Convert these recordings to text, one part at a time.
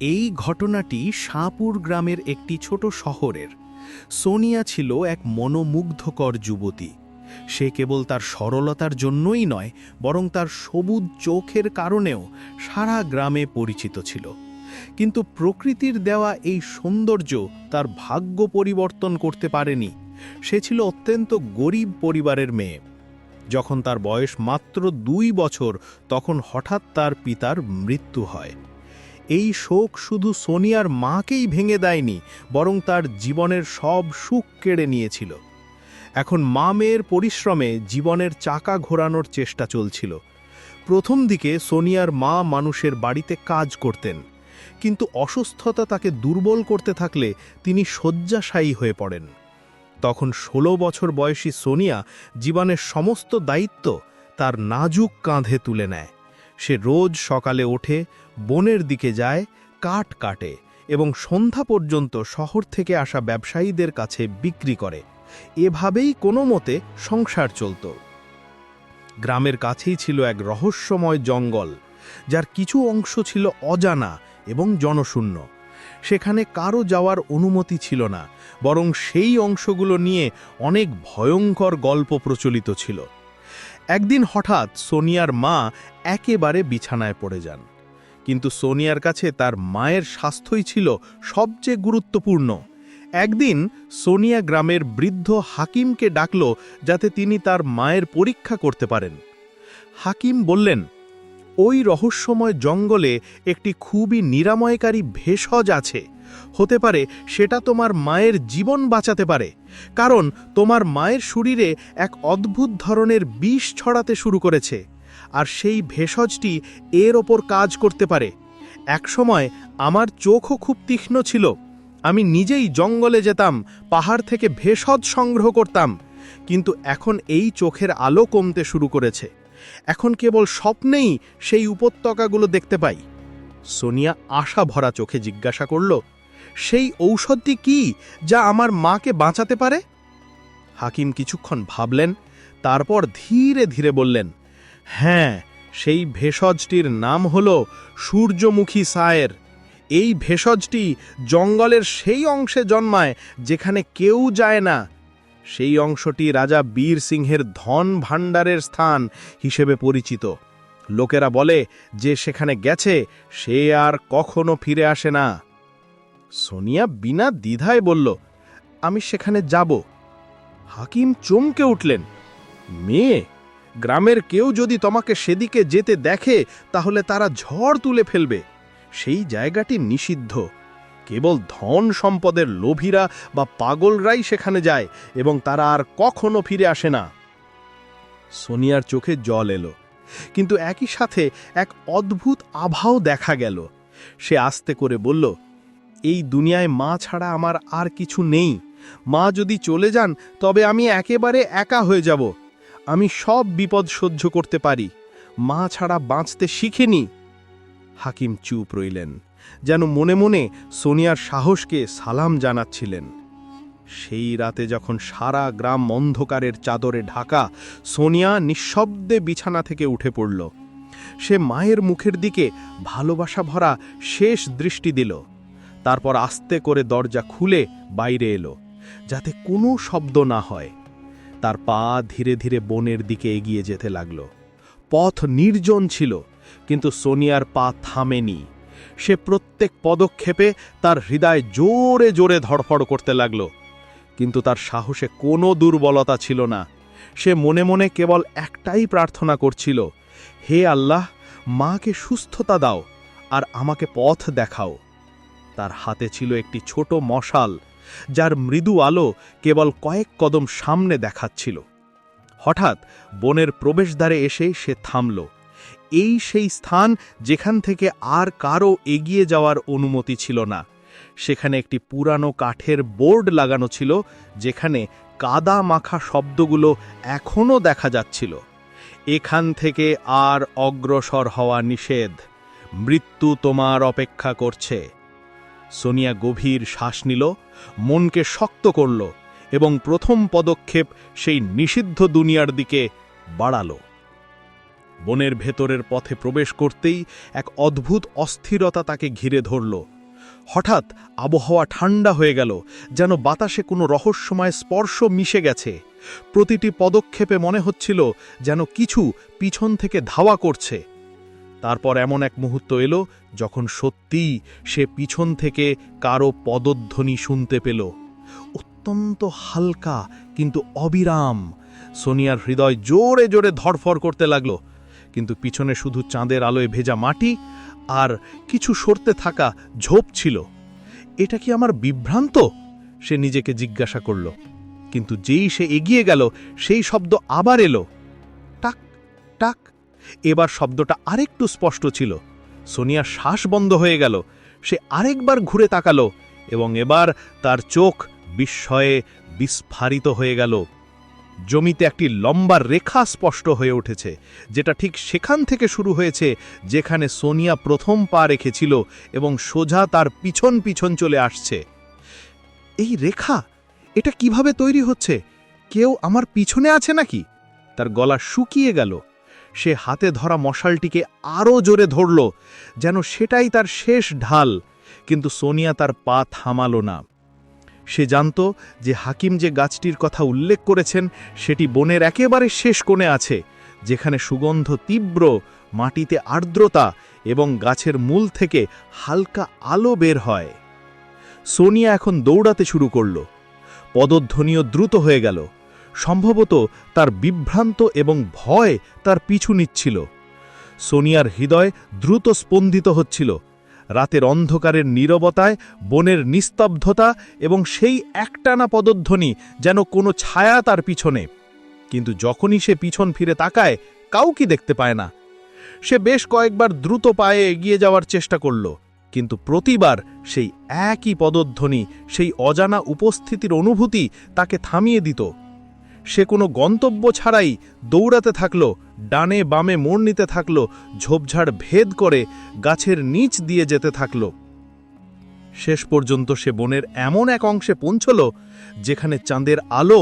এই ঘটনাটি শাহপুর গ্রামের একটি ছোট শহরের। সোনিয়া ছিল এক মনোমুগ্ধকর যুবতী। সে কেবল তার সরলতার জন্যই নয়, বরং তার সবুজ চোখের কারণেও সারা গ্রামে পরিচিত ছিল। কিন্তু প্রকৃতির দেওয়া এই সৌন্দর্য তার ভাগ্য পরিবর্তন করতে পারেনি। সে ছিল অত্যন্ত গরিব পরিবারের মেয়ে। যখন তার বয়স মাত্র দুই বছর, তখন হঠাৎ তার পিতার মৃত্যু হয়। এই শোক শুধু সোনিয়ার মাকেই ভেঙে দেয়নি, বরং তার জীবনের সব সুখ কেড়ে নিয়েছিল। এখন মা মেয়ের পরিশ্রমে জীবনের চাকা ঘোরানোর চেষ্টা চলছিল। প্রথম দিকে সোনিয়ার মা মানুষের বাড়িতে কাজ করতেন, কিন্তু অসুস্থতা তাকে দুর্বল করতে থাকলে তিনি শয্যাশায়ী হয়ে পড়েন। তখন ষোলো বছর বয়সী সোনিয়া জীবনের সমস্ত দায়িত্ব তার নাজুক কাঁধে তুলে নেয়। সে রোজ সকালে ওঠে, বনের দিকে যায়, কাঠ কাটে এবং সন্ধ্যা পর্যন্ত শহর থেকে আসা ব্যবসায়ীদের কাছে বিক্রি করে। এভাবেই কোনো মতে সংসার চলত। গ্রামের কাছেই ছিল এক রহস্যময় জঙ্গল, যার কিছু অংশ ছিল অজানা এবং জনশূন্য। সেখানে কারও যাওয়ার অনুমতি ছিল না, বরং সেই অংশগুলো নিয়ে অনেক ভয়ঙ্কর গল্প প্রচলিত ছিল। একদিন হঠাৎ সোনিয়ার মা একেবারে বিছানায় পড়ে যান। কিন্তু সোনিয়ার কাছে তার মায়ের স্বাস্থ্যই ছিল সবচেয়ে গুরুত্বপূর্ণ। একদিন সোনিয়া গ্রামের বৃদ্ধ হাকিমকে ডাকল যাতে তিনি তার মায়ের পরীক্ষা করতে পারেন। হাকিম বললেন, ওই রহস্যময় জঙ্গলে একটি খুবই নিরাময়কারী ভেষজ আছে। হতে পারে সেটা তোমার মায়ের জীবন বাঁচাতে পারে, কারণ তোমার মায়ের শরীরে এক অদ্ভুত ধরনের বিষ ছড়াতে শুরু করেছে, আর সেই ভেষজটি এর ওপর কাজ করতে পারে। একসময় আমার চোখও খুব তীক্ষ্ণ ছিল, আমি নিজেই জঙ্গলে যেতাম, পাহাড় থেকে ভেষজ সংগ্রহ করতাম, কিন্তু এখন এই চোখের আলো কমতে শুরু করেছে। এখন কেবল স্বপ্নেই সেই উপত্যকাগুলো দেখতে পাই। সোনিয়া আশা ভরা চোখে জিজ্ঞাসা করল সেই ঔষধটি কি যা আমার মাকে বাঁচাতে পারে? হাকিম কিছুক্ষণ ভাবলেন, তারপর ধীরে ধীরে বললেন হ্যাঁ সেই ভেষজটির নাম হল সূর্যমুখী সায়ের। এই ভেষজটি জঙ্গলের সেই অংশে জন্মায় যেখানে কেউ যায় না। সেই অংশটি রাজা বীর সিংহের ধন ভাণ্ডারের স্থান হিসেবে পরিচিত। লোকেরা বলে যে সেখানে গেছে, সে আর কখনো ফিরে আসে না। সোনিয়া বিনা দ্বিধায় বলল, আমি সেখানে যাব। হাকিম চমকে উঠলেন, মেয়ে, গ্রামের কেউ যদি তোমাকে সেদিকে যেতে দেখে, তাহলে তারা ঝড় তুলে ফেলবে। সেই জায়গাটি নিষিদ্ধ। কেবল ধন সম্পদের লোভীরা বা পাগলরাই সেখানে যায় এবং তারা আর কখনো ফিরে আসে না। সোনিয়ার চোখে জল এলো, কিন্তু একই সাথে এক অদ্ভুত আভাও দেখা গেল। সে আস্তে করে বলল এই দুনিয়ায় মা ছাড়া আমার আর কিছু নেই। মা যদি চলে যান, তবে আমি একেবারে একা হয়ে যাব। আমি সব বিপদ সহ্য করতে পারি। মা ছাড়া বাঁচতে শিখিনি। হাকিম চুপ রইলেন, যেন মনে মনে সোনিয়ার সাহসকে সালাম জানাচ্ছিলেন। সেই রাতে যখন সারা গ্রাম অন্ধকারের চাদরে ঢাকা, সোনিয়া নিঃশব্দে বিছানা থেকে উঠে পড়ল। সে মায়ের মুখের দিকে ভালোবাসা ভরা শেষ দৃষ্টি দিল। তারপর আস্তে করে দরজা খুলে বাইরে এলো, যাতে কোনো শব্দ না হয়। তার পা ধীরে ধীরে বনের দিকে এগিয়ে যেতে লাগল। পথ নির্জন ছিল, কিন্তু সোনিয়ার পা থামেনি। সে প্রত্যেক পদক্ষেপে তার হৃদয় জোরে জোরে ধড়ফড় করতে লাগল। কিন্তু তার সাহসে কোনো দুর্বলতা ছিল না। সে মনে মনে কেবল একটাই প্রার্থনা করছিল, হে আল্লাহ, মাকে সুস্থতা দাও আর আমাকে পথ দেখাও। তার হাতে ছিল একটি ছোট মশাল, যার মৃদু আলো কেবল কয়েক কদম সামনে দেখাচ্ছিল। হঠাৎ বনের প্রবেশদ্বারে এসে সে থামল। এই সেই স্থান যেখান থেকে আর কারও এগিয়ে যাওয়ার অনুমতি ছিল না। সেখানে একটি পুরানো কাঠের বোর্ড লাগানো ছিল, যেখানে কাদা মাখা শব্দগুলো এখনও দেখা যাচ্ছিল। এখান থেকে আর অগ্রসর হওয়া নিষেধ। মৃত্যু তোমার অপেক্ষা করছে। সোনিয়া গভীর শ্বাস নিল, মনকে শক্ত করল এবং প্রথম পদক্ষেপ সেই নিষিদ্ধ দুনিয়ার দিকে বাড়ালো। বনের ভেতরের পথে প্রবেশ করতেই এক অদ্ভুত অস্থিরতা তাকে ঘিরে ধরল। হঠাৎ আবহাওয়া ঠান্ডা হয়ে গেল, যেন বাতাসে কোনো রহস্যময় স্পর্শ মিশে গেছে। প্রতিটি পদক্ষেপে মনে হচ্ছিল যেন কিছু পিছন থেকে ধাওয়া করছে। তারপর এমন এক মুহূর্ত এলো যখন সত্যিই সে পিছন থেকে কারও পদধ্বনি শুনতে পেল। অত্যন্ত হালকা কিন্তু অবিরাম। সোনিয়ার হৃদয় জোরে জোরে ধড়ফড় করতে লাগল। কিন্তু পিছনে শুধু চাঁদের আলোয় ভেজা মাটি আর কিছু সরতে থাকা ঝোপ ছিল। এটা কি আমার বিভ্রান্ত? সে নিজেকে জিজ্ঞাসা করল। কিন্তু যেই সে এগিয়ে গেল, সেই শব্দ আবার এলো। এবার শব্দটা আরেকটু স্পষ্ট ছিল। সোনিয়া শ্বাস বন্ধ হয়ে গেল। সে আরেকবার ঘুরে তাকালো এবং এবার তার চোখ বিস্ময়ে বিস্ফারিত হয়ে গেল। জমিতে একটি লম্বা রেখা স্পষ্ট হয়ে উঠেছে, যেটা ঠিক সেখান থেকে শুরু হয়েছে যেখানে সোনিয়া প্রথম পা রেখেছিল এবং সোজা তার পিছন পিছন চলে আসছে। এই রেখা, এটা কীভাবে তৈরি হচ্ছে? কেউ আমার পিছনে আছে নাকি? তার গলা শুকিয়ে গেল। সে হাতে ধরা মশালটিকে আরও জোরে ধরল, যেন সেটাই তার শেষ ঢাল, কিন্তু সোনিয়া তার পা থামালো না। সে জানত যে হাকিম যে গাছটির কথা উল্লেখ করেছেন, সেটি বনের একেবারে শেষ কোণে আছে, যেখানে সুগন্ধ তীব্র, মাটিতে আর্দ্রতা এবং গাছের মূল থেকে হালকা আলো বের হয়। সোনিয়া এখন দৌড়াতে শুরু করল। পদধ্বনিও দ্রুত হয়ে গেল। সম্ভবত তার বিভ্রান্ত এবং ভয় তার পিছু নিচ্ছিল। সোনিয়ার হৃদয় দ্রুত স্পন্দিত হচ্ছিল। রাতের অন্ধকারের নীরবতায়, বনের নিস্তব্ধতা এবং সেই একটানা পদধ্বনি যেন কোনো ছায়া তার পিছনে। কিন্তু যখনই সে পিছন ফিরে তাকায়, কাউকে দেখতে পায় না। সে বেশ কয়েকবার দ্রুত পায়ে এগিয়ে যাওয়ার চেষ্টা করল, কিন্তু প্রতিবার সেই একই পদধ্বনি, সেই অজানা উপস্থিতির অনুভূতি তাকে থামিয়ে দিত। সে কোনো গন্তব্য ছাড়াই দৌড়াতে থাকল, ডানে বামে মোড় নিতে থাকল, ঝোপঝাড় ভেদ করে গাছের নিচ দিয়ে যেতে থাকল। শেষ পর্যন্ত সে বনের এমন এক অংশে পৌঁছল যেখানে চাঁদের আলো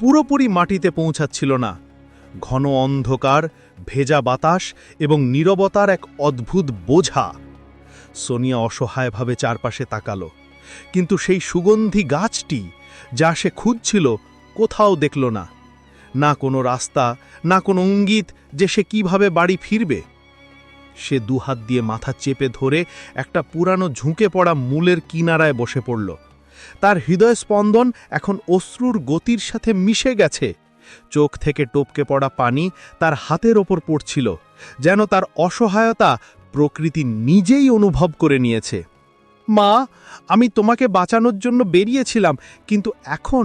পুরোপুরি মাটিতে পৌঁছাচ্ছিল না। ঘন অন্ধকার, ভেজা বাতাস এবং নীরবতার এক অদ্ভুত বোঝা। সোনিয়া অসহায়ভাবে চারপাশে তাকালো, কিন্তু সেই সুগন্ধি গাছটি যা সে খুঁজছিল কোথাও দেখল না। না কোনো রাস্তা, না কোনো ইঙ্গিত যে সে কীভাবে বাড়ি ফিরবে। সে দুহাত দিয়ে মাথা চেপে ধরে একটা পুরানো ঝুঁকে পড়া মূলের কিনারায় বসে পড়ল। তার হৃদয় স্পন্দন এখন অশ্রুর গতির সাথে মিশে গেছে। চোখ থেকে টপকে পড়া পানি তার হাতের ওপর পড়ছিল, যেন তার অসহায়তা প্রকৃতি নিজেই অনুভব করে নিয়েছে। মা, আমি তোমাকে বাঁচানোর জন্য বেরিয়েছিলাম, কিন্তু এখন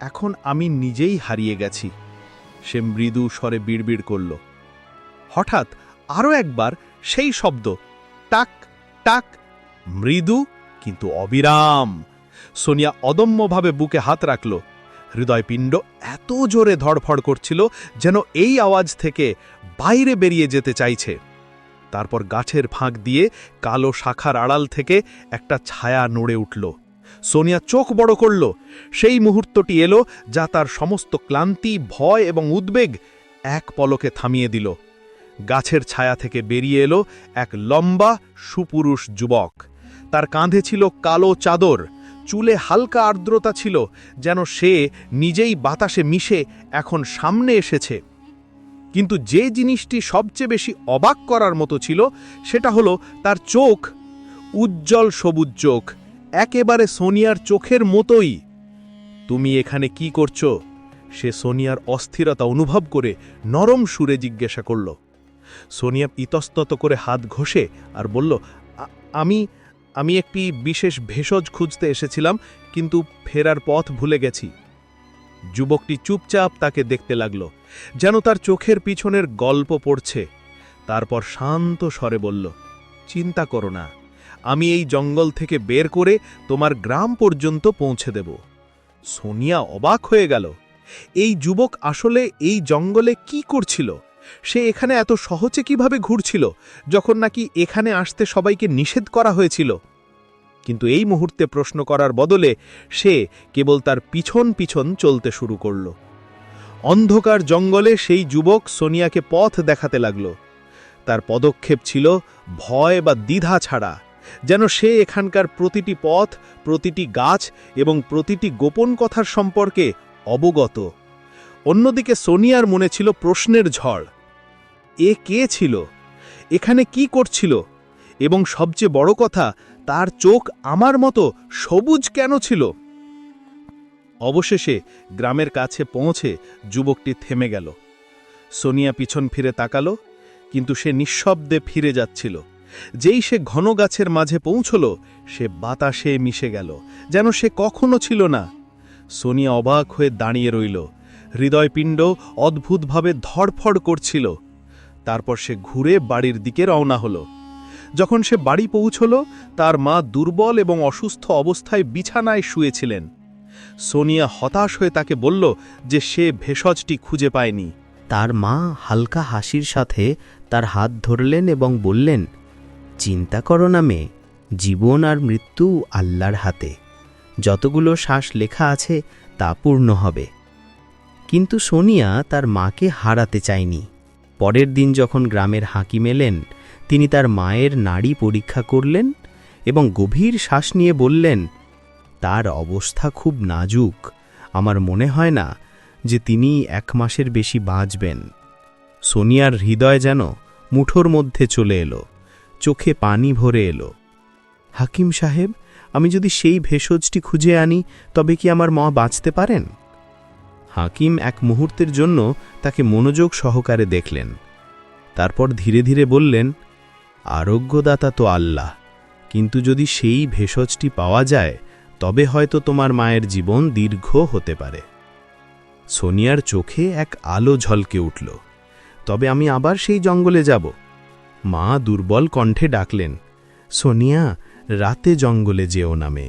এখন আমি নিজেই হারিয়ে গেছি। সে মৃদু স্বরে বিড়বিড় করল। হঠাৎ আরও একবার সেই শব্দ, টাক টাক, মৃদু কিন্তু অবিরাম। সোনিয়া অদম্যভাবে বুকে হাত রাখল। হৃদয়পিণ্ড এত জোরে ধড়ফড় করছিল যেন এই আওয়াজ থেকে বাইরে বেরিয়ে যেতে চাইছে। তারপর গাছের ফাঁক দিয়ে কালো শাখার আড়াল থেকে একটা ছায়া নড়ে উঠল। সোনিয়া চোখ বড় করল। সেই মুহূর্তটি এলো যা তার সমস্ত ক্লান্তি, ভয় এবং উদ্বেগ এক পলকে থামিয়ে দিল। গাছের ছায়া থেকে বেরিয়ে এলো এক লম্বা, সুপুরুষ যুবক। তার কাঁধে ছিল কালো চাদর, চুলে হালকা আর্দ্রতা ছিল, যেন সে নিজেই বাতাসে মিশে এখন সামনে এসেছে। কিন্তু যে জিনিসটি সবচেয়ে বেশি অবাক করার মতো ছিল, সেটা হলো তার চোখ, উজ্জ্বল সবুজ চোখ। একেবারে সোনিয়ার চোখের মতোই। তুমি এখানে কি করছ? সে সোনিয়ার অস্থিরতা অনুভব করে নরম সুরে জিজ্ঞাসা করল। সোনিয়া ইতস্তত করে হাত ঘষে আর বলল আমি আমি একটি বিশেষ ভেষজ খুঁজতে এসেছিলাম, কিন্তু ফেরার পথ ভুলে গেছি। যুবকটি চুপচাপ তাকে দেখতে লাগল, যেন তার চোখের পিছনের গল্প পড়ছে। তারপর শান্ত স্বরে বলল, চিন্তা করো না আমি এই জঙ্গল থেকে বের করে তোমার গ্রাম পর্যন্ত পৌঁছে দেব। সোনিয়া অবাক হয়ে গেল। এই যুবক আসলে এই জঙ্গলে কি করছিল? সে এখানে এত সহজে কীভাবে ঘুরছিল, যখন নাকি এখানে আসতে সবাইকে নিষেধ করা হয়েছিল? কিন্তু এই মুহূর্তে প্রশ্ন করার বদলে সে কেবল তার পিছন পিছন চলতে শুরু করল। অন্ধকার জঙ্গলে সেই যুবক সোনিয়াকে পথ দেখাতে লাগল। তার পদক্ষেপ ছিল ভয় বা দ্বিধা ছাড়া। যেন সে এখানকার প্রতিটি পথ, প্রতিটি গাছ এবং প্রতিটি গোপন কথার সম্পর্কে অবগত। অন্যদিকে সোনিয়ার মনে ছিল প্রশ্নের ঝড়। এ কে ছিল? এখানে কি করছিল? এবং সবচেয়ে বড় কথা, তার চোখ আমার মতো সবুজ কেন ছিল? অবশেষে গ্রামের কাছে পৌঁছে যুবকটি থেমে গেল। সোনিয়া পিছন ফিরে তাকালো, কিন্তু সে নিঃশব্দে ফিরে যাচ্ছিল। যেই সে ঘন গাছের মাঝে পৌঁছল, সে বাতাসে মিশে গেল, যেন সে কখনো ছিল না। সোনিয়া অবাক হয়ে দাঁড়িয়ে রইল। হৃদয়পিণ্ড অদ্ভুতভাবে ধড়ফড় করছিল। তারপর সে ঘুরে বাড়ির দিকে রওনা হলো। যখন সে বাড়ি পৌঁছল, তার মা দুর্বল এবং অসুস্থ অবস্থায় বিছানায় শুয়েছিলেন। সোনিয়া হতাশ হয়ে তাকে বলল যে সে ভেষজটি খুঁজে পায়নি। তার মা হালকা হাসির সাথে তার হাত ধরলেন এবং বললেন চিন্তা করো না মেয়ে, জীবন আর মৃত্যু আল্লাহর হাতে। যতগুলো শ্বাস লেখা আছে, তা পূর্ণ হবে। কিন্তু সোনিয়া তার মাকে হারাতে চায়নি। পরের দিন যখন গ্রামের হাঁকি মেলেন তিনি তার মায়ের নাড়ি পরীক্ষা করলেন এবং গভীর শ্বাস নিয়ে বললেন, তার অবস্থা খুব নাজুক। আমার মনে হয় না যে তিনি এক মাসের বেশি বাঁচবেন। সোনিয়ার হৃদয় যেন মুঠোর মধ্যে চলে এলো। চোখে পানি ভরে এলো। হাকিম সাহেব, আমি যদি সেই ভেষজটি খুঁজে আনি, তবে কি আমার মা বাঁচতে পারেন? হাকিম এক মুহূর্তের জন্য তাকে মনোযোগ সহকারে দেখলেন। তারপর ধীরে ধীরে বললেন, আরোগ্যদাতা তো আল্লাহ, কিন্তু যদি সেই ভেষজটি পাওয়া যায়, তবে হয়তো তোমার মায়ের জীবন দীর্ঘ হতে পারে। সোনিয়ার চোখে এক আলো ঝলকে উঠল। তবে আমি আবার সেই জঙ্গলে যাব। মা দুর্বল কণ্ঠে ডাকলেন, সোনিয়া, রাতে জঙ্গলে যেও নামে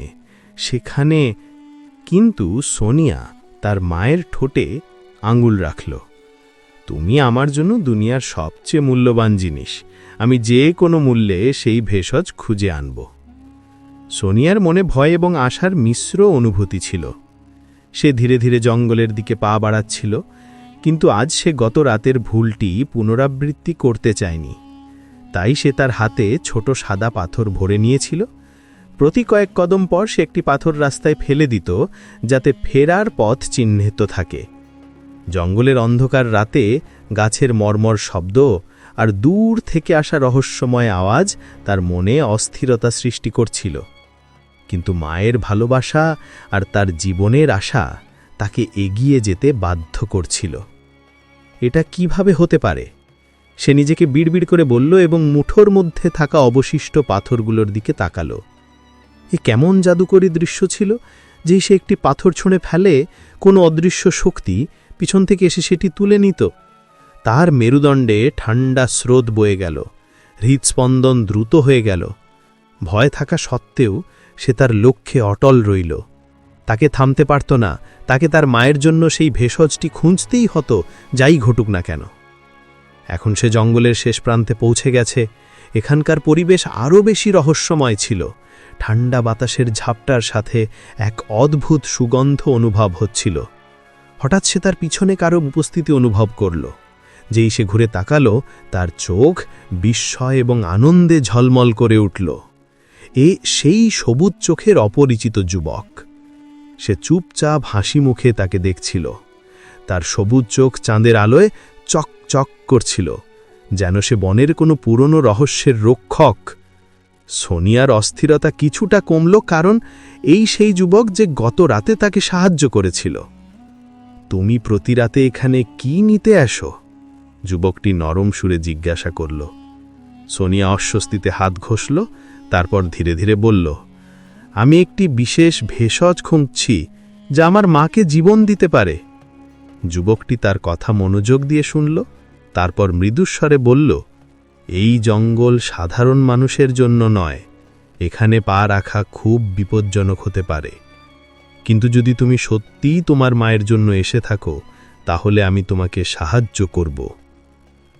সেখানে কিন্তু সোনিয়া তার মায়ের ঠোঁটে আঙুল রাখল। তুমি আমার জন্য দুনিয়ার সবচেয়ে মূল্যবান জিনিস। আমি যে কোনো মূল্যে সেই ভেষজ খুঁজে আনব সোনিয়ার মনে ভয় এবং আশার মিশ্র অনুভূতি ছিল। সে ধীরে ধীরে জঙ্গলের দিকে পা বাড়াচ্ছিল, কিন্তু আজ সে গত রাতের ভুলটি পুনরাবৃত্তি করতে চায়নি। তাই সে তার হাতে ছোট সাদা পাথর ভরে নিয়েছিল। প্রতি কয়েক কদম পর সে একটি পাথর রাস্তায় ফেলে দিত, যাতে ফেরার পথ চিহ্নিত থাকে। জঙ্গলের অন্ধকার রাতে গাছের মর্মর শব্দ আর দূর থেকে আসা রহস্যময় আওয়াজ তার মনে অস্থিরতা সৃষ্টি করছিল। কিন্তু মায়ের ভালোবাসা আর তার জীবনের আশা তাকে এগিয়ে যেতে বাধ্য করছিল। এটা কীভাবে হতে পারে? সে নিজেকে বিড়বিড় করে বলল এবং মুঠোর মধ্যে থাকা অবশিষ্ট পাথরগুলোর দিকে তাকালো। এ কেমন জাদুকরী দৃশ্য ছিল যে সে একটি পাথর ছুঁড়ে ফেলে কোনো অদৃশ্য শক্তি পিছন থেকে এসে সেটি তুলে নিত। তার মেরুদণ্ডে ঠান্ডা স্রোত বয়ে গেল হৃদস্পন্দন দ্রুত হয়ে গেল। ভয় থাকা সত্ত্বেও সে তার লক্ষ্যে অটল রইল। তাকে থামতে পারত না, তাকে তার মায়ের জন্য সেই ভেষজটি খুঁজতেই হতো, যাই ঘটুক না কেন। এখন সে জঙ্গলের শেষ প্রান্তে পৌঁছে গেছে। এখানকার পরিবেশ আরও বেশি রহস্যময় ছিল। ঠান্ডা বাতাসের ঝাপটার সাথে এক অদ্ভুত সুগন্ধ অনুভব হচ্ছিল। হঠাৎ সে তার পিছনে কারও উপস্থিতি অনুভব করল। যেই সে ঘুরে তাকালো, তার চোখ বিস্ময় এবং আনন্দে ঝলমল করে উঠল। এ সেই সবুজ চোখের অপরিচিত যুবক। সে চুপচাপ হাসি মুখে তাকে দেখছিল। তার সবুজ চোখ চাঁদের আলোয় চক চক করছিল, যেন সে বনের কোনো পুরনো রহস্যের রক্ষক। সোনিয়ার অস্থিরতা কিছুটা কমল কারণ এই সেই যুবক যে গত রাতে তাকে সাহায্য করেছিল। তুমি প্রতি রাতে এখানে কি নিতে আসো? যুবকটি নরম সুরে জিজ্ঞাসা করল। সোনিয়া অস্বস্তিতে হাত ঘষল, তারপর ধীরে ধীরে বলল, আমি একটি বিশেষ ভেষজ খুঁজছি, যা আমার মাকে জীবন দিতে পারে। যুবকটি তার কথা মনোযোগ দিয়ে শুনল, তারপর মৃদুস্বরে বলল, এই জঙ্গল সাধারণ মানুষের জন্য নয়, এখানে পা রাখা খুব বিপজ্জনক হতে পারে। কিন্তু যদি তুমি সত্যিই তোমার মায়ের জন্য এসে থাকো, তাহলে আমি তোমাকে সাহায্য করব।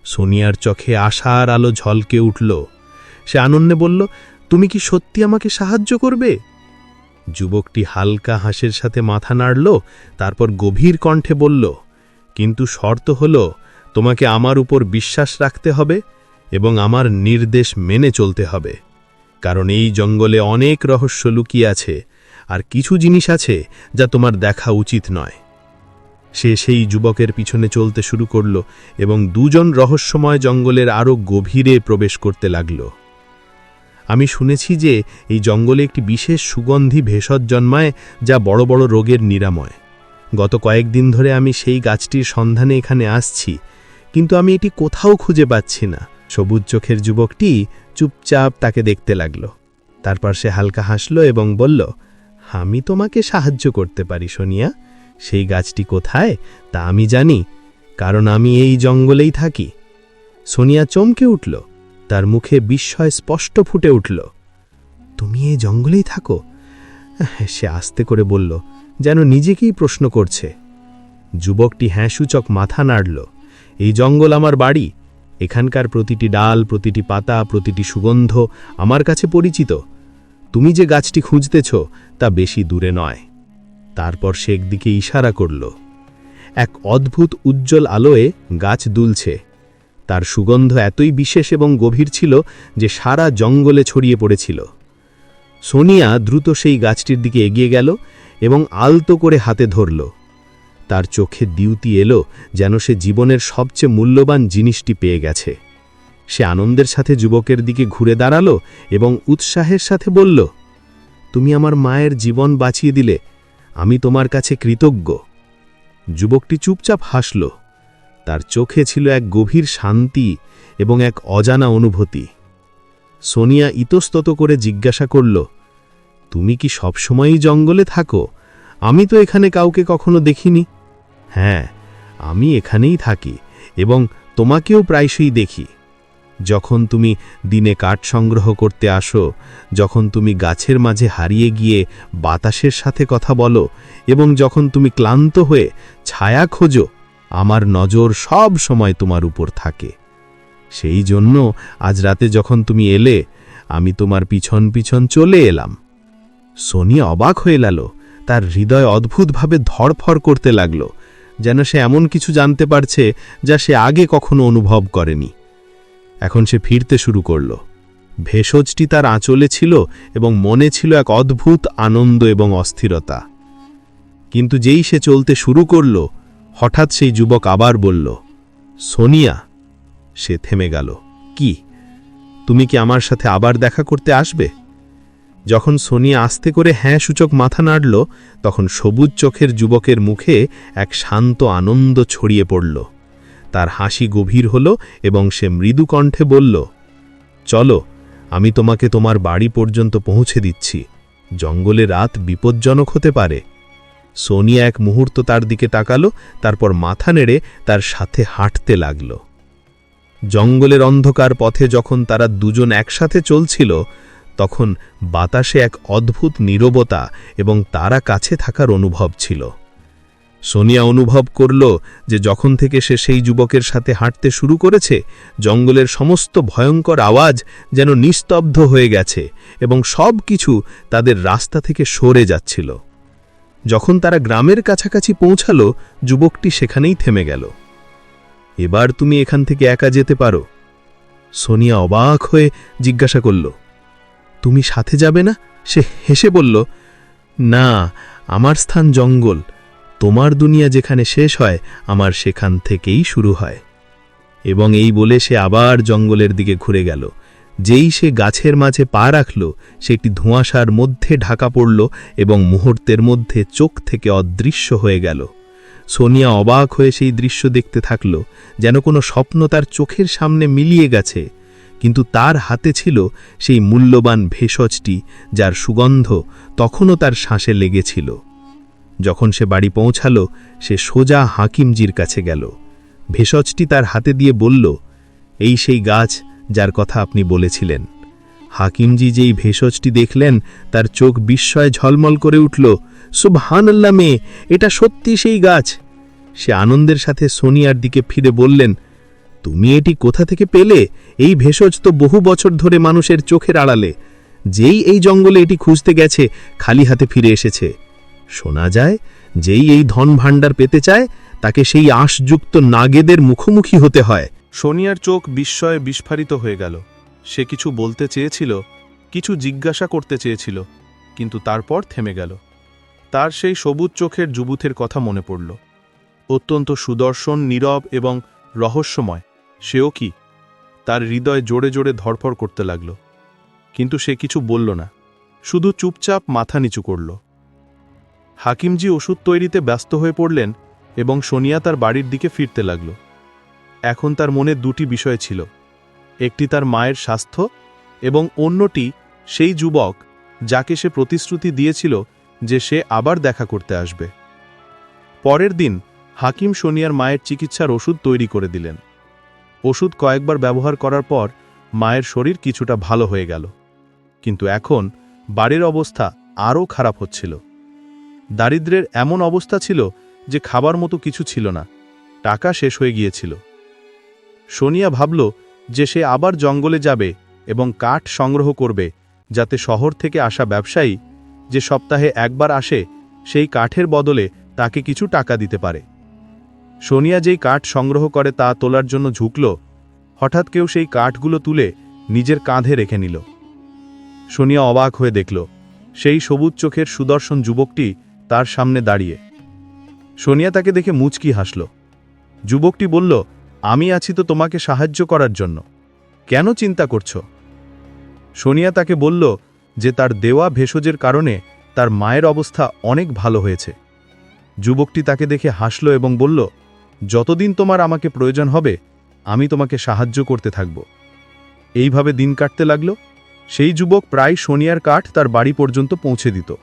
সোনিয়ার চোখে আশার আলো ঝলকে উঠল। সে আনন্দে বলল, তুমি কি সত্যি আমাকে সাহায্য করবে? যুবকটি হালকা হাসির সাথে মাথা নাড়ল, তারপর গভীর কণ্ঠে বলল, কিন্তু শর্ত হল, তোমাকে আমার উপর বিশ্বাস রাখতে হবে এবং আমার নির্দেশ মেনে চলতে হবে। কারণ এই জঙ্গলে অনেক রহস্য লুকিয়ে আছে, আর কিছু জিনিস আছে যা তোমার দেখা উচিত নয়। সে সেই যুবকের পিছনে চলতে শুরু করল এবং দুজন রহস্যময় জঙ্গলের আরও গভীরে প্রবেশ করতে লাগল। আমি শুনেছি যে এই জঙ্গলে একটি বিশেষ সুগন্ধি ভেষজ জন্মায় যা বড় বড় রোগের নিরাময়। গত কয়েকদিন ধরে আমি সেই গাছটির সন্ধানে এখানে আসছি, কিন্তু আমি এটি কোথাও খুঁজে পাচ্ছি না। সবুজ চোখের যুবকটি চুপচাপ তাকে দেখতে লাগল। তারপর সে হালকা হাসল এবং বলল, আমি তোমাকে সাহায্য করতে পারি, সোনিয়া। সেই গাছটি কোথায় তা আমি জানি, কারণ আমি এই জঙ্গলেই থাকি। সোনিয়া চমকে উঠল। তার মুখে বিস্ময় স্পষ্ট ফুটে উঠল। তুমি এই জঙ্গলেই থাকো? সে আস্তে করে বলল, যেন নিজেকেই প্রশ্ন করছে। যুবকটি হ্যাঁসূচক মাথা নাড়ল, এই জঙ্গল আমার বাড়ি। এখানকার প্রতিটি ডাল, প্রতিটি পাতা, প্রতিটি সুগন্ধ আমার কাছে পরিচিত। তুমি যে গাছটি খুঁজতেছ তা বেশি দূরে নয়। তারপর সে একদিকে ইশারা করল, এক অদ্ভুত উজ্জ্বল আলোয় গাছ দুলছে। তার সুগন্ধ এতই বিশেষ এবং গভীর ছিল যে সারা জঙ্গলে ছড়িয়ে পড়েছিল। সোনিয়া দ্রুত সেই গাছটির দিকে এগিয়ে গেল এবং আলতো করে হাতে ধরল। তার চোখে দিউতি এলো যেন সে জীবনের সবচেয়ে মূল্যবান জিনিসটি পেয়ে গেছে। সে আনন্দের সাথে যুবকের দিকে ঘুরে দাঁড়াল এবং উৎসাহের সাথে বলল, তুমি আমার মায়ের জীবন বাঁচিয়ে দিলে, আমি তোমার কাছে কৃতজ্ঞ। যুবকটি চুপচাপ হাসল। তার চোখে ছিল এক গভীর শান্তি এবং এক অজানা অনুভূতি। সোনিয়া ইতস্তত করে জিজ্ঞাসা করল, তুমি কি সবসময়ই জঙ্গলে থাকো? আমি তো এখানে কাউকে কখনো দেখিনি। হ্যাঁ আমি এখানেই থাকি এবং তোমাকেও প্রায়শই দেখি। যখন তুমি দিনে কাঠ সংগ্রহ করতে আসো, যখন তুমি গাছের মাঝে হারিয়ে গিয়ে বাতাসের সাথে কথা বলো এবং যখন তুমি ক্লান্ত হয়ে ছায়া খোঁজো আমার নজর সব সময় তোমার উপর থাকে। সেই জন্য আজ রাতে যখন তুমি এলে, আমি তোমার পিছন পিছন চলে এলাম। সোনিয়া অবাক হয়ে লালো তার হৃদয় অদ্ভুতভাবে ধড়ফড় করতে লাগল, যেন সে এমন কিছু জানতে পারছে যা সে আগে কখনো অনুভব করেনি। এখন সে ফিরতে শুরু করল। ভেষজটি তার আঁচলে ছিল এবং মনে ছিল এক অদ্ভুত আনন্দ এবং অস্থিরতা। কিন্তু যেই সে চলতে শুরু করল হঠাৎ সেই যুবক আবার বলল, সোনিয়া। সে থেমে গেল, কি? তুমি কি আমার সাথে আবার দেখা করতে আসবে? যখন সোনিয়া আস্তে করে হ্যাঁ সূচক মাথা নাড়ল, তখন সবুজ চোখের যুবকের মুখে এক শান্ত আনন্দ ছড়িয়ে পড়ল। তার হাসি গভীর হল এবং সে মৃদু কণ্ঠে বলল, চলো, আমি তোমাকে তোমার বাড়ি পর্যন্ত পৌঁছে দিচ্ছি। জঙ্গলে রাত বিপজ্জনক হতে পারে। সোনিয়া এক মুহূর্ত তার দিকে তাকালো, তারপর মাথা নেড়ে তার সাথে হাঁটতে লাগল। জঙ্গলের অন্ধকার পথে যখন তারা দুজন একসাথে চলছিল, তখন বাতাসে এক অদ্ভুত নীরবতা এবং তারা কাছে থাকার অনুভব ছিল। সোনিয়া অনুভব করল যে যখন থেকে সে সেই যুবকের সাথে হাঁটতে শুরু করেছে, জঙ্গলের সমস্ত ভয়ঙ্কর আওয়াজ যেন নিস্তব্ধ হয়ে গেছে এবং সব কিছু তাদের রাস্তা থেকে সরে যাচ্ছিল। যখন তারা গ্রামের কাছাকাছি পৌঁছালো, যুবকটি সেখানেই থেমে গেল। এবার তুমি এখান থেকে একা যেতে পারো? সোনিয়া অবাক হয়ে জিজ্ঞাসা করল। তুমি সাথে যাবে না? সে হেসে বলল, না, আমার স্থান জঙ্গল। তোমার দুনিয়া যেখানে শেষ হয়, আমার সেখান থেকেই শুরু হয়। এবং এই বলে সে আবার জঙ্গলের দিকে ঘুরে গেল। যেই সে গাছের মাঝে পা রাখল সে একটি ধোঁয়াশার মধ্যে ঢাকা পড়ল এবং মুহূর্তের মধ্যে চোখ থেকে অদৃশ্য হয়ে গেল। সোনিয়া অবাক হয়ে সেই দৃশ্য দেখতে থাকল, যেন কোনো স্বপ্ন তার চোখের সামনে মিলিয়ে গেছে। কিন্তু তার হাতে ছিল সেই মূল্যবান ভেষজটি, যার সুগন্ধ তখনও তার শ্বাসে লেগেছিল। যখন সে বাড়ি পৌঁছালো, সে সোজা হাকিমজির কাছে গেল। ভেষজটি তার হাতে দিয়ে বলল, এই সেই গাছ যার কথা আপনি বলেছিলেন। হাকিমজি যেই ভেষজটি দেখলেন, তার চোখ বিস্ময়ে ঝলমল করে উঠল। সুবহানাল্লাহ মেয়ে, এটা সত্যি সেই গাছ। সে আনন্দের সাথে সোনিয়ার দিকে ফিরে বললেন, তুমি এটি কোথা থেকে পেলে? এই ভেষজ তো বহু বছর ধরে মানুষের চোখের আড়ালে। যেই এই জঙ্গলে এটি খুঁজতে গেছে, খালি হাতে ফিরে এসেছে। শোনা যায়, যেই এই ধন ভাণ্ডার পেতে চায়, তাকে সেই আঁশযুক্ত নাগেদের মুখোমুখি হতে হয়। সোনিয়ার চোখ বিস্ময়ে বিস্ফারিত হয়ে গেল। সে কিছু বলতে চেয়েছিল, কিছু জিজ্ঞাসা করতে চেয়েছিল, কিন্তু তারপর থেমে গেল। তার সেই সবুজ চোখের যুবুথের কথা মনে পড়ল। অত্যন্ত সুদর্শন, নীরব এবং রহস্যময়, সেও কি? তার হৃদয় জোরে জোরে ধরফর করতে লাগল। কিন্তু সে কিছু বলল না, শুধু চুপচাপ মাথা নিচু করল। হাকিমজি ওষুধ তৈরিতে ব্যস্ত হয়ে পড়লেন এবং সোনিয়া তার বাড়ির দিকে ফিরতে লাগল। এখন তার মনে দুটি বিষয় ছিল। একটি তার মায়ের স্বাস্থ্য এবং অন্যটি সেই যুবক যাকে সে প্রতিশ্রুতি দিয়েছিল যে সে আবার দেখা করতে আসবে। পরের দিন হাকিম সোনিয়ার মায়ের চিকিৎসার ওষুধ তৈরি করে দিলেন। ওষুধ কয়েকবার ব্যবহার করার পর মায়ের শরীর কিছুটা ভালো হয়ে গেল। কিন্তু এখন বাড়ির অবস্থা আরও খারাপ হচ্ছিল। দারিদ্রের এমন অবস্থা ছিল যে খাবার মতো কিছু ছিল না। টাকা শেষ হয়ে গিয়েছিল। সোনিয়া ভাবল যে সে আবার জঙ্গলে যাবে এবং কাঠ সংগ্রহ করবে, যাতে শহর থেকে আসা ব্যবসায়ী যে সপ্তাহে একবার আসে, সেই কাঠের বদলে তাকে কিছু টাকা দিতে পারে। সোনিয়া যেই কাঠ সংগ্রহ করে তা তোলার জন্য ঝুঁকল, হঠাৎ কেউ সেই কাঠগুলো তুলে নিজের কাঁধে রেখে নিল। সোনিয়া অবাক হয়ে দেখল, সেই সবুজ চোখের সুদর্শন যুবকটি তার সামনে দাঁড়িয়ে। সোনিয়া তাকে দেখে মুচকি হাসল। যুবকটি বলল আমি আছি তো তোমাকে সাহায্য করার জন্য। কেন চিন্তা করছ? সোনিয়া তাকে বলল যে তার দেওয়া ভেষজের কারণে তার মায়ের অবস্থা অনেক ভালো হয়েছে। যুবকটি তাকে দেখে হাসল এবং বলল, যতদিন তোমার আমাকে প্রয়োজন হবে, আমি তোমাকে সাহায্য করতে থাকব। এইভাবে দিন কাটতে লাগল। সেই যুবক প্রায় সোনিয়ার কাঠ তার বাড়ি পর্যন্ত পৌঁছে দিত।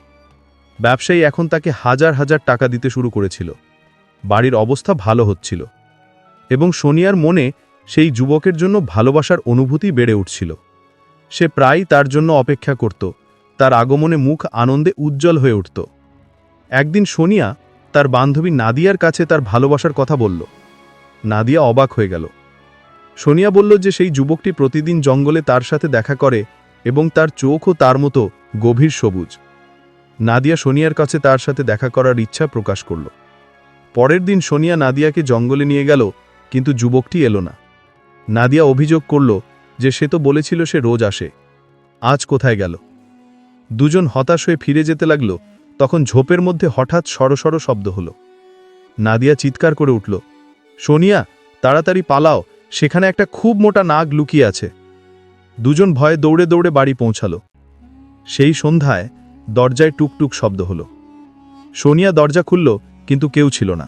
ব্যবসায়ী এখন তাকে হাজার হাজার টাকা দিতে শুরু করেছিল। বাড়ির অবস্থা ভালো হচ্ছিল। এবং সোনিয়ার মনে সেই যুবকের জন্য ভালোবাসার অনুভূতি বেড়ে উঠছিল। সে প্রায় তার জন্য অপেক্ষা করত, তার আগমনে মুখ আনন্দে উজ্জ্বল হয়ে উঠত। একদিন সোনিয়া তার বান্ধবী নাদিয়ার কাছে তার ভালোবাসার কথা বলল। নাদিয়া অবাক হয়ে গেল। সোনিয়া বলল যে সেই যুবকটি প্রতিদিন জঙ্গলে তার সাথে দেখা করে এবং তার চোখও তার মতো গভীর সবুজ। নাদিয়া সোনিয়ার কাছে তার সাথে দেখা করার ইচ্ছা প্রকাশ করল। পরের দিন সোনিয়া নাদিয়াকে জঙ্গলে নিয়ে গেল কিন্তু যুবকটি এলো না। নাদিয়া অভিযোগ করল যে সে তো বলেছিল সে রোজ আসে। আজ কোথায় গেল? দুজন হতাশ হয়ে ফিরে যেতে লাগল, তখন ঝোপের মধ্যে হঠাৎ সড়সড় শব্দ হল। নাদিয়া চিৎকার করে উঠল, সোনিয়া, তাড়াতাড়ি পালাও, সেখানে একটা খুব মোটা নাগ লুকিয়ে আছে। দুজন ভয়ে দৌড়ে দৌড়ে বাড়ি পৌঁছাল। সেই সন্ধ্যায় দরজায় টুকটুক শব্দ হল। সোনিয়া দরজা খুলল, কিন্তু কেউ ছিল না।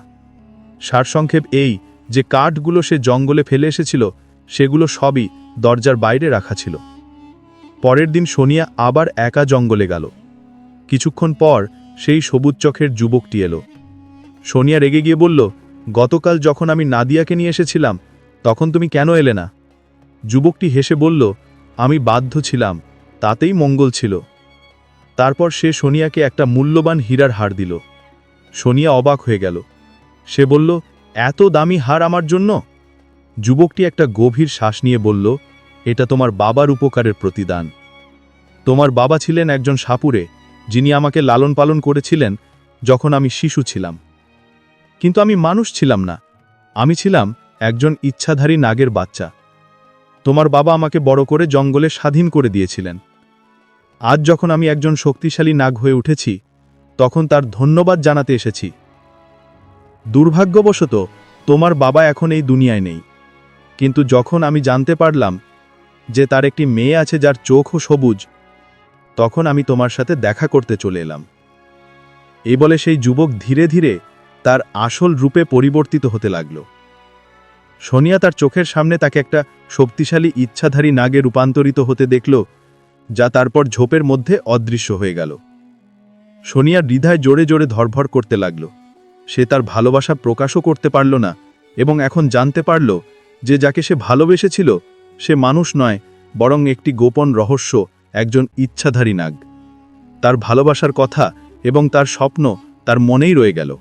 সারসংক্ষেপ এই যে কাঠগুলো সে জঙ্গলে ফেলে এসেছিল, সেগুলো সবই দরজার বাইরে রাখা ছিল। পরের দিন সোনিয়া আবার একা জঙ্গলে গেল। কিছুক্ষণ পর সেই সবুজ চোখের যুবকটি এলো। সোনিয়া রেগে গিয়ে বলল, গতকাল যখন আমি নাদিয়াকে নিয়ে এসেছিলাম, তখন তুমি কেন এলে না? যুবকটি হেসে বলল, আমি বাধ্য ছিলাম, তাতেই মঙ্গল ছিল। তারপর সে সোনিয়াকে একটা মূল্যবান হীরার হার দিল। সোনিয়া অবাক হয়ে গেল। সে বলল এত দামি হার আমার জন্য? যুবকটি একটা গভীর শ্বাস নিয়ে বলল, এটা তোমার বাবার উপকারের প্রতিদান। তোমার বাবা ছিলেন একজন সাপুরে, যিনি আমাকে লালন পালন করেছিলেন যখন আমি শিশু ছিলাম। কিন্তু আমি মানুষ ছিলাম না। আমি ছিলাম একজন ইচ্ছাধারী নাগের বাচ্চা। তোমার বাবা আমাকে বড় করে জঙ্গলে স্বাধীন করে দিয়েছিলেন। আজ যখন আমি একজন শক্তিশালী নাগ হয়ে উঠেছি, তখন তার ধন্যবাদ জানাতে এসেছি। দুর্ভাগ্যবশত, তোমার বাবা এখন এই দুনিয়ায় নেই। কিন্তু যখন আমি জানতে পারলাম যে তার একটি মেয়ে আছে যার চোখও সবুজ, তখন আমি তোমার সাথে দেখা করতে চলে এলাম। এই বলে সেই যুবক ধীরে ধীরে তার আসল রূপে পরিবর্তিত হতে লাগল। সোনিয়া তার চোখের সামনে তাকে একটা শক্তিশালী ইচ্ছাধারী নাগে রূপান্তরিত হতে দেখল, যা তারপর ঝোপের মধ্যে অদৃশ্য হয়ে গেল। সোনিয়ার হৃদয় জোরে জোরে ধরভর করতে লাগল। সে তার ভালোবাসা প্রকাশও করতে পারল না এবং এখন জানতে পারল যে যাকে সে ভালোবেসেছিল, সে মানুষ নয়, বরং একটি গোপন রহস্য, একজন ইচ্ছাধারী নাগ। তার ভালোবাসার কথা এবং তার স্বপ্ন তার মনেই রয়ে গেল।